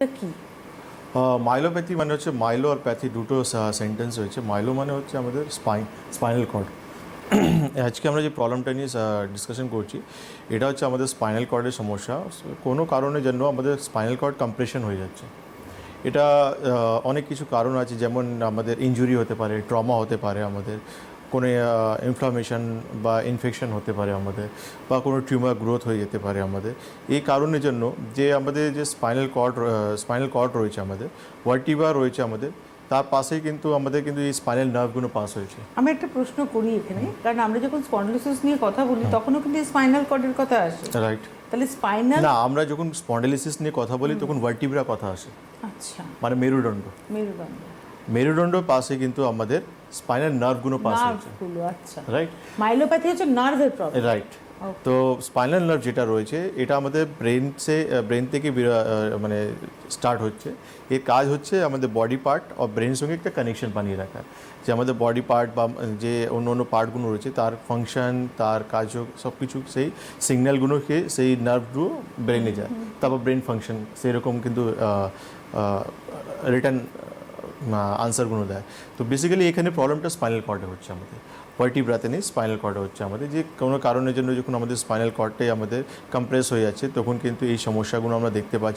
কি? মাইলোপ্যাথি মানে হচ্ছে মাইলো আর প্যাথি দুটো সেন্টেন্স হয়েছে মাইলো মানে হচ্ছে আমাদের স্পাইন স্পাইনাল কর্ড আজকে আমরা যে প্রবলেমটা নিয়ে ডিসকাশন করছি, এটা হচ্ছে আমাদের স্পাইনাল কর্ডের সমস্যা। কোনো কারণের জন্য আমাদের স্পাইনাল কর্ড কম্প্রেশন হয়ে যাচ্ছে। এটা অনেক কিছু কারণ আছে, যেমন আমাদের ইনজুরি হতে পারে ট্রমা হতে পারে আমাদের কোনো ইনফ্লামেশন বা ইনফেকশন হতে পারে আমাদের বা কোনো টিউমার গ্রোথ হয়ে যেতে পারে আমাদের। এই কারণের জন্য যে আমাদের যে স্পাইনাল কর্ড স্পাইনাল কর্ড রয়েছে আমাদের ওয়ার্টিভা রয়েছে আমাদের তার পাশেই কিন্তু আমাদের কিন্তু এই স্পাইনাল নার্ভগুলো পাস হয়েছে। আমি একটা প্রশ্ন করি এখানে কারণ আমরা যখন স্পন্ডলোসিস নিয়ে কথা বলি তখনও কিন্তু স্পাইনাল কর্ডের কথা আসে। রাইট তাহলে স্পাইনাল না আমরা যখন স্পন্ডেলিসিস নিয়ে কথা বলি তখন ভার্টিব্রা কথা আসে। আচ্ছা। মানে মেরুদণ্ড। মেরুদণ্ড। মেরুদণ্ড পাশে কিন্তু আমাদের স্পাইনাল নার্ভগুলো নার্ভগুলো আচ্ছা। রাইট মাইলোপ্যাথি হচ্ছে নার্ভের প্রবলেম রাইট তো স্পাইনাল নার্ভ যেটা রয়েছে এটা আমাদের ব্রেন সে ব্রেন থেকে মানে স্টার্ট হচ্ছে। এর কাজ হচ্ছে আমাদের বডি পার্ট আর ব্রেনের সঙ্গে একটা কানেকশন বানিয়ে রাখা যে আমাদের বডি পার্ট বা যে অন্য অন্য পার্টগুলো রয়েছে তার ফাংশন তার কাজ সব কিছু সেই সিগন্যালগুলোকে সেই নার্ভগুলো ব্রেনে যায়। তারপর ব্রেন ফাংশন সেরকম কিন্তু রিটার্ন আনসারগুলো দেয়। তো বেসিক্যালি এখানে প্রবলেমটা স্পাইনাল কর্ডে হচ্ছে আমাদের। ভার্টিব্রাতে নেই স্পাইনাল কর্ডে হচ্ছে আমাদের। যে কোনো কারণের জন্য যখন আমাদের স্পাইনাল কর্ডটাই আমাদের কম্প্রেস হয়ে যাচ্ছে, তখন কিন্তু এই সমস্যাগুলো আমরা দেখতে পাচ্ছি।